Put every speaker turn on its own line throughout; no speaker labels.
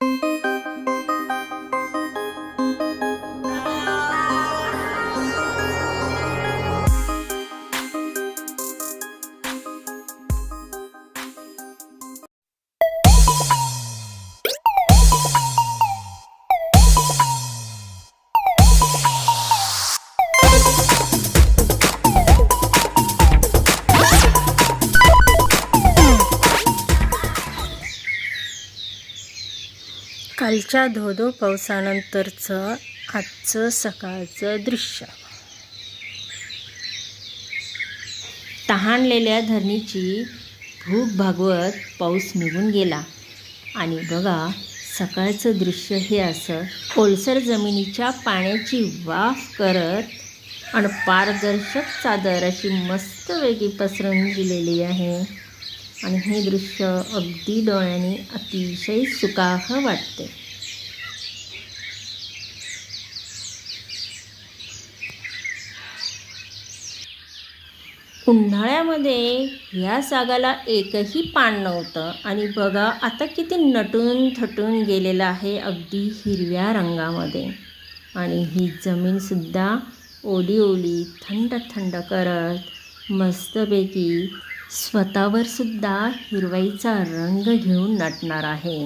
Thank you. कालच्या धोधो पावसानंतरचं आजचं सकाळचं दृश्य. तहानलेल्या धरणीची भूक भागवत पाऊस निघून गेला. आणि बघा सकाळचं दृश्य हे असं. ओलसर जमिनीच्या पाण्याची वाफ करत आणि पारदर्शक चादर अशी मस्त वेगळी पसरून दिलेली आहे. आणि हे दृश्य अगदी डोळ्याने अतिशय सुकाह वाटते उन्हाळ्यामध्ये ह्या सागाला एकही पान नव्हतं. आणि बघा आता किती नटून थटून गेलेलं आहे अगदी हिरव्या रंगामध्ये. आणि ही जमीनसुद्धा ओली ओली थंड थंड करत मस्तपैकी स्वतःवरसुद्धा हिरवाईचा रंग घेऊन नटणार आहे.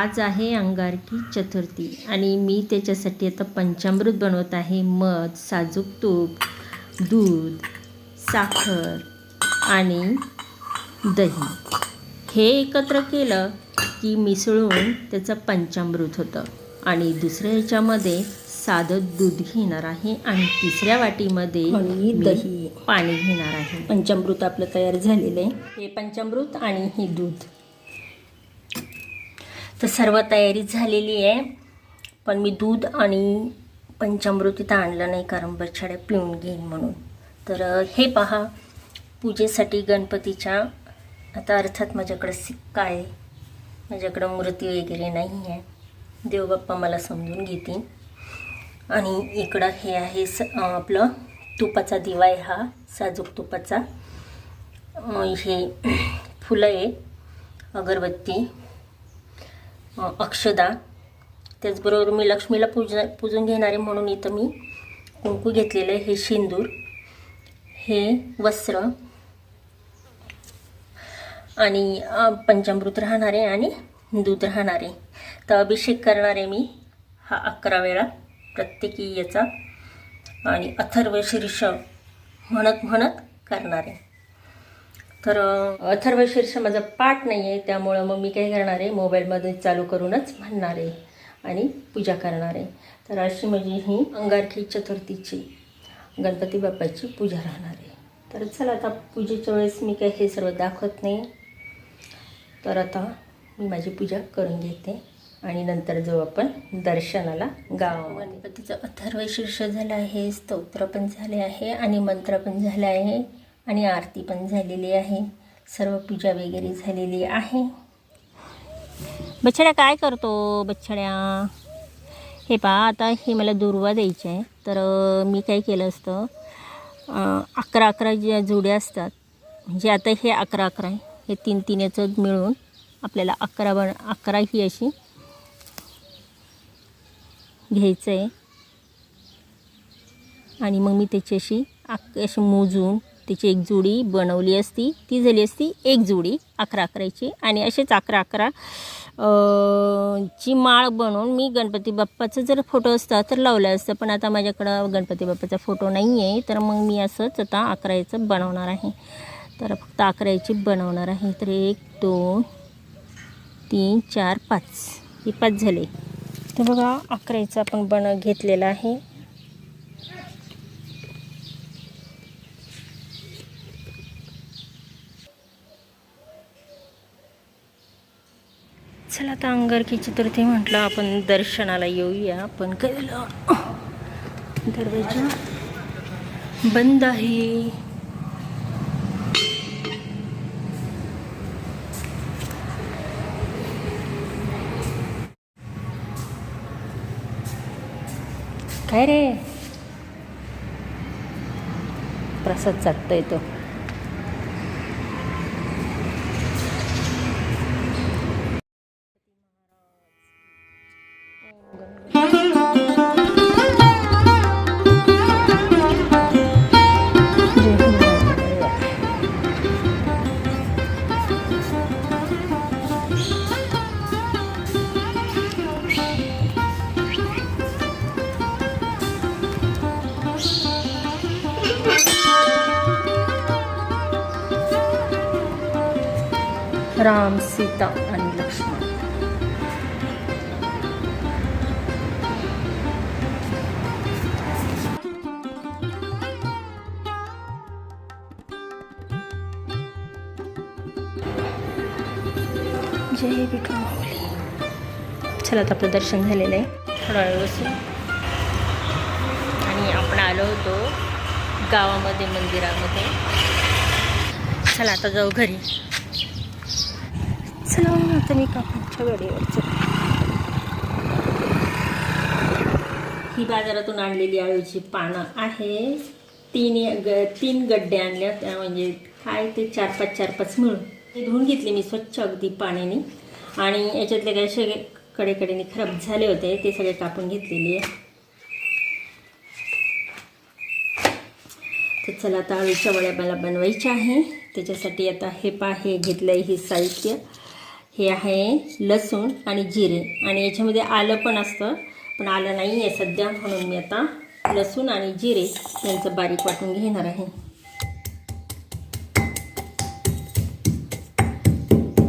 आज आहे अंगारकी चतुर्थी आणि मी त्याच्यासाठी आता पंचामृत बनवत आहे. मध साजूक तूप दूध साखर आणि दही. हे एकत्र केलं की मिसळून त्याचं पंचामृत होतं. आणि दुसऱ्या ह्याच्यामध्ये साधं दूध घेणार आहे आणि तिसऱ्या वाटीमध्ये
दही.
पाणी घेणार आहे.
पंचामृत आपलं तयार झालेलं आहे.
हे पंचामृत आणि हे दूध. तर सर्व तयारी झालेली आहे. पण मी दूध आणि पंचामृत इथं आणलं नाही कारण बछड्या पिऊन घेईन म्हणून. तर हे पहा पूजेसाठी गणपतीच्या आता अर्थात माझ्याकडं सिक्का आहे. माझ्याकडं मूर्ती वगैरे नाही आहे देवबाप्पा मला समजून घेतील. आणि इकडं हे आहे स आपलं तुपाचा दिवा आहे हा साजूक तुपाचा. हे फुलं आहे अगरबत्ती. अक्षदा. त्याचबरोबर मी लक्ष्मीला पूज पूजून घेणारे म्हणून इथं मी कुंकू घेतलेलं आहे. हे शिंदूर हे वस्त्र आणि पंचामृत राहणारे आणि दूध राहणारे. तर अभिषेक करणारे मी हा अकरा वेळा प्रत्येकी याचा आणि अथर्व शीर्ष म्हणत म्हणत करणारे. तर अथर्व शीर्ष माझा पाठ नाही आहे त्यामुळं मग मी काय करणार आहे मोबाईलमध्ये चालू करूनच म्हणणार आहे आणि पूजा करणार. आहे तर अशी माझी ही अंगारखी चतुर्थीची गणपती बाप्पाची पूजा राहणार. आहे तर चला आता पूजेच्या वेळेस मी काही हे सर्व दाखवत नाही. तर आता मी माझी पूजा करून घेते आणि नंतर जाऊ आपण दर्शनाला गावामध्ये. गणपतीचं अथर्व शीर्ष झालं आहे स्तोत्र पण झाले आहे आणि मंत्र पण झाले आहे. आणि आरती पण झालेली आहे. सर्व पूजा वगैरे झालेली आहे. बछड्या काय करतो बछड्या? हे पहा आता हे मला दुर्वा द्यायचे आहे. तर मी काय केलं असतं अकरा अकरा ज्या जोड्या असतात म्हणजे आता हे अकरा अकरा आहे. हे तीन तीन याचं मिळून आपल्याला अकरा बन अकरा ही अशी घ्यायचं आहे. आणि मग मी त्याची अशी अक अशी मोजून त्याची एक जोडी बनवली असती. ती झाली असती एक जोडी अकरा अकराची. आणि असेच अकरा अकरा ची माळ बनवून मी गणपती बाप्पाचं जर फोटो असता तर लावलं असतं. पण आता माझ्याकडं गणपती बाप्पाचा फोटो नाही आहे तर मग मी असंच आता अकरायचं बनवणार आहे. तर फक्त अकरायची बनवणार आहे. तर एक दोन तीन चार पाच. हे पाच झाले. तर बघा अकरायचं आपण बन घेतलेलं आहे. चला आता अंगारकी चतुर्थी म्हटलं आपण दर्शनाला येऊया. पण केलं दरवाजा बंद आहे.
काय रे? प्रसाद चाटतोय तो. सीता आणि लक्ष्मण. जय विठू माऊली. चला आता आपलं दर्शन झालेलं आहे. थोडा वेळ बसून. आणि आपण आलो होतो गावामध्ये मंदिरामध्ये. चला आता जाऊ घरी. चला आता मी काकांच्या गाडीवर ही बाजारातून आणलेली आळूची पानं आहे तीन ग तीन गड्डे आणल्या त्या म्हणजे काय ते चार पाच चार पाच मिळून. ते धुवून घेतले मी स्वच्छ अगदी पाण्याने. आणि याच्यातले काही सगळे कडेकडेने खराब झाले होते ते सगळे कापून घेतलेले आहे. तर चला आता आळूच्या वड्या मला बनवायच्या आहे. त्याच्यासाठी आता हे पा हे घेतलं आहे हे साहित्य. हे आहे लसूण आणि जिरे. आणि याच्यामध्ये आलं पण असतं पण आलं नाही आहे सध्या. म्हणून मी आता लसूण आणि जिरे यांचं बारीक वाटून घेणार आहे.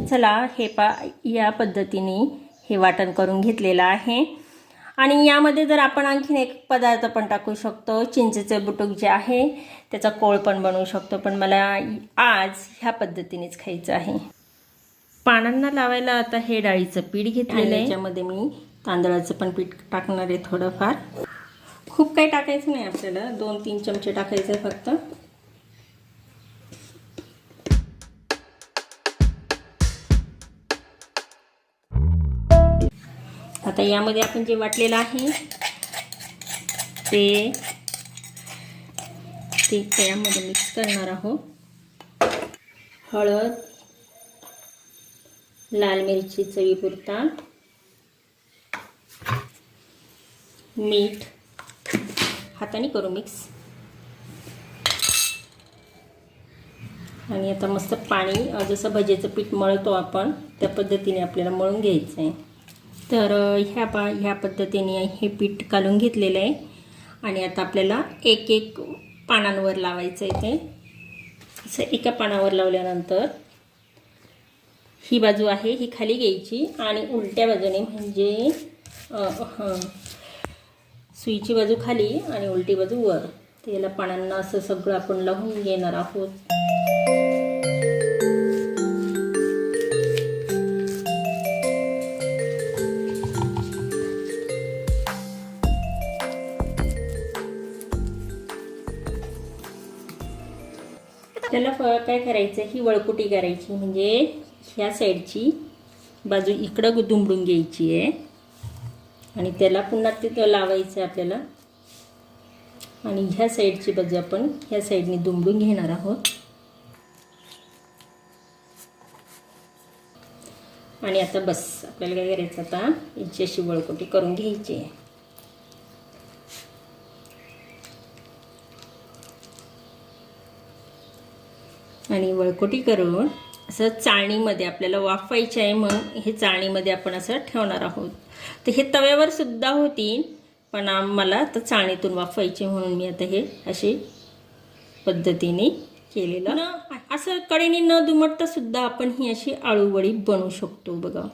चला हे पा या पद्धतीने हे वाटण करून घेतलेलं आहे. आणि यामध्ये जर आपण आणखीन एक पदार्थ पण टाकू शकतो चिंचेचे बुटुक जे आहे त्याचा कोळ पण बनवू शकतो. पण मला आज ह्या पद्धतीनेच खायचं आहे. पानांना लावायला आता हे डाळीचं पीठ घेतलेलं आहे. याच्यामध्ये मी तांदळाचं पण पीठ टाकणार आहे थोडंफार. खूप काही टाकायचं नाही आपल्याला. दोन तीन चमचे टाकायचे फक्त. आता यामध्ये आपण जे वाटलेलं आहे ते ते त्यामध्ये मिक्स करणार आहोत. हळद लाल मिरची चवीपुरता मीठ हाताने करू मिक्स. आणि आता मस्त पाणी जसं भजेचं पीठ मळतो आपण त्या पद्धतीने आपल्याला मळून घ्यायचं आहे तर ह्या पा ह्या पद्धतीने हे पीठ काढून घेतलेलं आहे. आणि आता आपल्याला एक एक पानांवर लावायचं आहे ते. असं एका पानावर लावल्यानंतर ही बाजू आहे ही खाली घ्यायची आणि उलट्या बाजूने म्हणजे सुईची बाजू खाली आणि उलटी बाजू वर. तर याला पानांना असं सगळं आपण लावून घेणार आहोत. त्याला फ- काय करायचं? ही वळकुटी करायची. म्हणजे ह्या साईडची बाजू इकडं दुमडून घ्यायची आहे. आणि त्याला पुन्हा तिथं लावायचं आहे आपल्याला. आणि ह्या साईडची बाजू आपण ह्या साईडने दुमडून घेणार आहोत. आणि आता बस आपल्याला काय करायचं आता? याची अशी वळकोटी करून घ्यायची आहे. आणि वळकोटी करून असं चाळणीमध्ये आपल्याला वाफवायचे आहे मग हे चाळणीमध्ये आपण असं ठेवणार आहोत. तर हे तव्यावर सुद्धा होतील पण आम- मला तर चाळणीतून वाफवायचे म्हणून मी आता हे अशी पद्धतीने केलेलं असं कडेने न दुमटता सुद्धा आपण ही अशी आळूवडी बनवू शकतो बघा.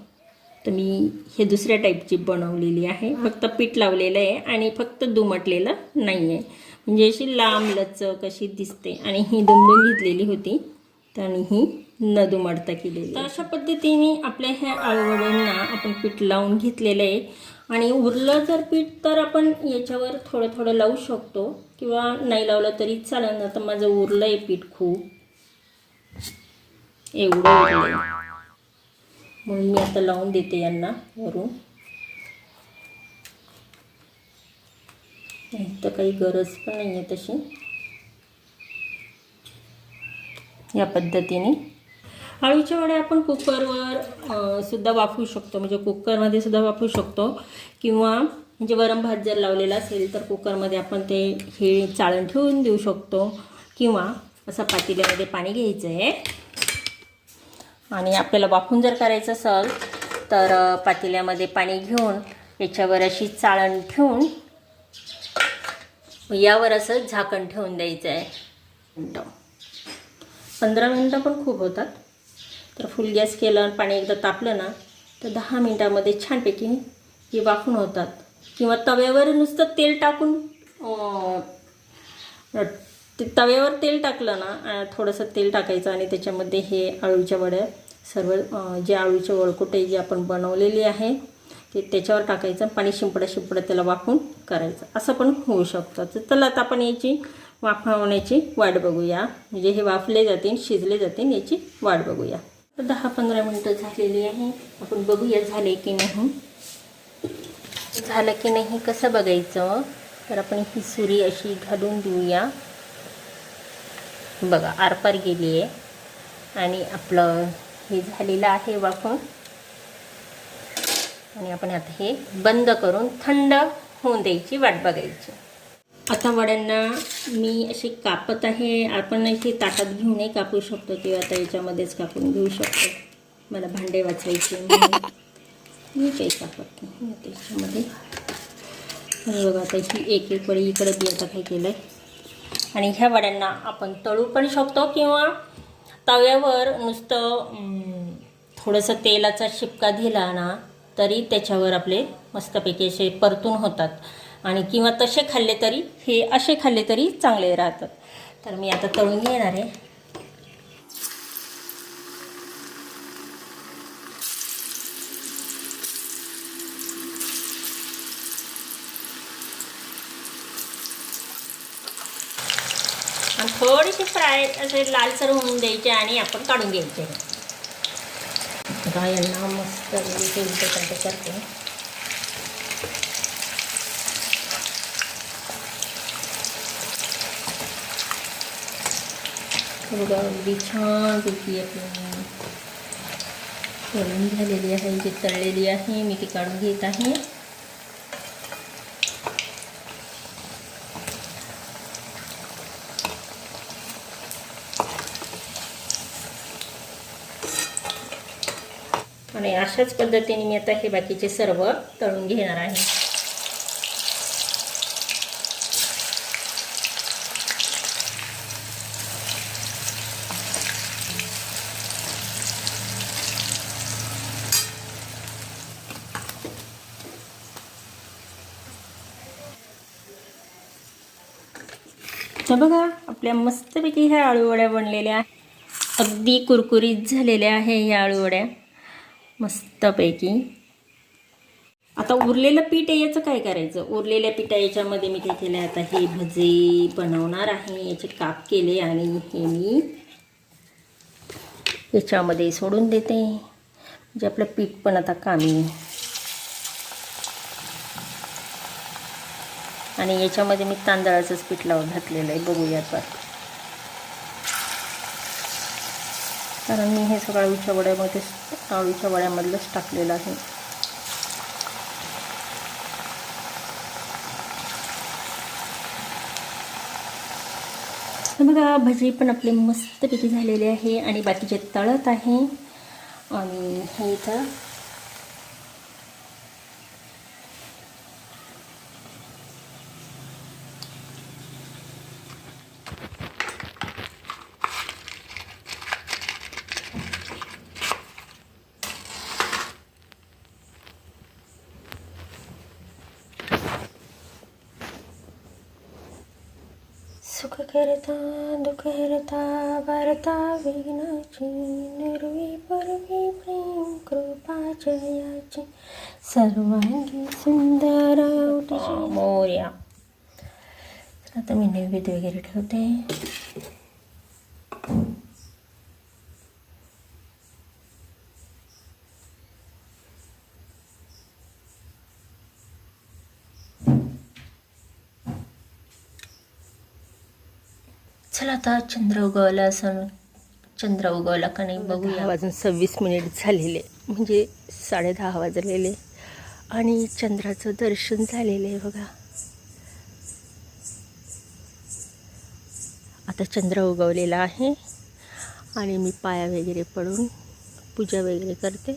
तर मी हे दुसऱ्या टाईपची बनवलेली आहे. फक्त पीठ लावलेलं आहे आणि फक्त दुमटलेलं नाही आहे म्हणजे अशी लांब लचक अशी दिसते. आणि ही दुमडून घेतलेली होती. तर आणि ही न दुमडता केलेली तर अशा पद्धतीने आपल्या ह्या आळूवड्यांना आपण पीठ लावून घेतलेलं आहे. आणि उरलं जर पीठ तर आपण याच्यावर थोडं थोडं लावू शकतो. किंवा नाही लावलं तरी चालेल ना तर माझं उरलं आहे पीठ खूप. एवढं उरलं म्हणून मी आता लावून देते यांना वरून. तर काही गरज पण नाही आहे तशी. या पद्धतीने. आळूच्या वड्या आपण कुकरवर सुद्धा वापरू शकतो. म्हणजे कुकरमध्ये सुद्धा वापरू शकतो. किंवा म्हणजे वरण भात जर लावलेला असेल तर कुकरमध्ये आपण ते हे चाळण ठेवून देऊ शकतो. किंवा असं पातेल्यामध्ये पाणी घ्यायचं आहे आणि आपल्याला वाफून जर करायचं असेल तर पातेल्यामध्ये पाणी घेऊन याच्यावर अशी चाळण ठेवून यावर असं झाकण ठेवून द्यायचं आहे पंधरा मिनटं पण खूप होतात. तर फुल गॅस केलं आणि पाणी एकदा तापलं ना तर दहा मिनटामध्ये छानपैकी हे वाफून होतात. किंवा तव्यावर नुसतं तेल टाकून ते तव्यावर तेल टाकलं ना थोडंसं तेल टाकायचं आणि त्याच्यामध्ये हे आळूच्या वड्या सर्व जे आळूचे वळकुटे जे आपण बनवलेली आहे ते त्याच्यावर टाकायचं पाणी शिंपडं शिंपडं त्याला वाफून करायचं. असं पण होऊ शकतं. तर चला आता आपण याची वाफवण्याची वाट बघूया. म्हणजे हे वाफले जातील शिजले जातील याची वाट बघूया. दहा पंधरा मिनटं झालेली आहे. आपण बघूया झाले की नाही. झालं की नाही कसं बघायचं? तर आपण ही सुरी अशी घालून देऊया. बघा आरपार गेली आहे. आणि आपलं हे झालेलं आहे वाफून आणि आपण आता हे बंद करून थंड होऊन द्यायची वाट बघायची. आता वड्यांना मी अशी कापत आहे. आपण इथे ताटात घेऊनही कापू शकतो किंवा आता याच्यामध्येच कापून घेऊ शकतो. मला भांडे वाचवायचे मी काही कापत नाही. त्याच्यामध्ये बघा आता ही एक एक वडी इकडे बी आता काय केलं आहे आणि ह्या वड्यांना आपण तळू पण शकतो किंवा तव्यावर नुसतं थोडंसं तेलाचा शिपका दिला ना तरी त्याच्यावर आपले मस्तपैकी असे परतून होतात. आणि किंवा तसे खाल्ले तरी हे असे खाल्ले तरी चांगले राहतात. तर मी आता तळून घेणार आहे. आणि थोडीशी फ्राय असे लालसर होऊन द्यायचे आणि आपण काढून घ्यायचे. आता यांना मस्त उलटे उलटे करते करते हे बघा अगदी छान पैकी आपली तळून झालेली आहे जी तळलेली आहे मी ती काढून घेत आहे आणि अशाच पद्धतीने मी आता हे बाकीचे सर्व तळून घेणार आहे. बघा आपल्या मस्तपैकी ह्या आळूवड्या बनलेल्या. अगदी कुरकुरीत झालेल्या आहे ह्या आळूवड्या. मस्तपैकी. आता उरलेलं पीठ आहे याचं काय करायचं? उरलेल्या पिठा याच्यामध्ये मी काय केलं आता हे भजे बनवणार आहे याचे काप केले आणि हे मी याच्यामध्ये सोडून देते. म्हणजे आपलं पीठ पण आता कामी. आणि याच्यामध्ये मी तांदळाचंच पीठ लावून घातलेलं आहे. बघूयात बरं. कारण मी हे सगळं अळूच्या वड्यामध्ये अळूच्या वड्यामधलंच टाकलेलं आहे. तर बघा भजी पण आपले मस्तपैकी झालेले आहे आणि बाकीचे तळत आहे. आणि हे इथं सुख करता दुःख हरता वारता विघ्नाची निर्वी परवी प्रेम कृपा जयाची. सर्वांगी सुंदर मोर्या. आता मी नैवेद्य वगैरे ठेवते.
चला आता चंद्र उगवला असं चंद्र उगवला का नाही
बघूया. वाजून सव्वीस मिनिट झालेले. म्हणजे साडे दहा वाजलेले. आणि चंद्राचं दर्शन झालेलं आहे बघा. आता चंद्र उगवलेला आहे. आणि मी पाया वगैरे पडून पूजा वगैरे करते.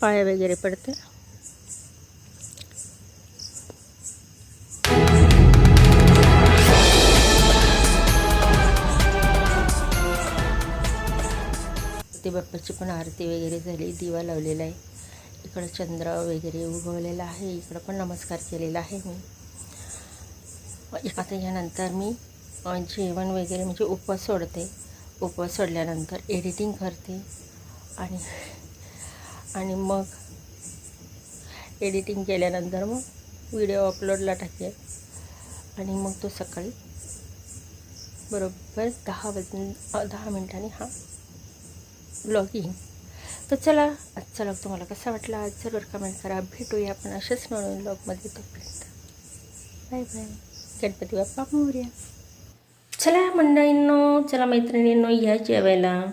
पाया वगैरे पडते. बाप्पाची पण आरती वगैरे झाली दिवा लावलेला आहे. इकडं चंद्र वगैरे उगवलेला आहे इकडं पण नमस्कार केलेला आहे मी. आता यानंतर मी जेवण वगैरे म्हणजे उपवास सोडते. उपवास सोडल्यानंतर एडिटिंग करते. आणि आणि मग एडिटिंग केल्यानंतर मग व्हिडिओ अपलोडला टाकेल. आणि मग तो सकाळी बरोबर दहा वाजून दहा मिनटांनी हा ब्लॉगिंग तर चला आजचा ब्लॉग तुम्हाला कसा वाटला? आज जरूर कमेंट करा. भेटूया आपण अशाच नवीन ब्लॉगमध्ये तोपर्यंत. Bye bye Ganpati Bappa Morya. चला मंडळींनो चला मैत्रिणींनो या जेवायला.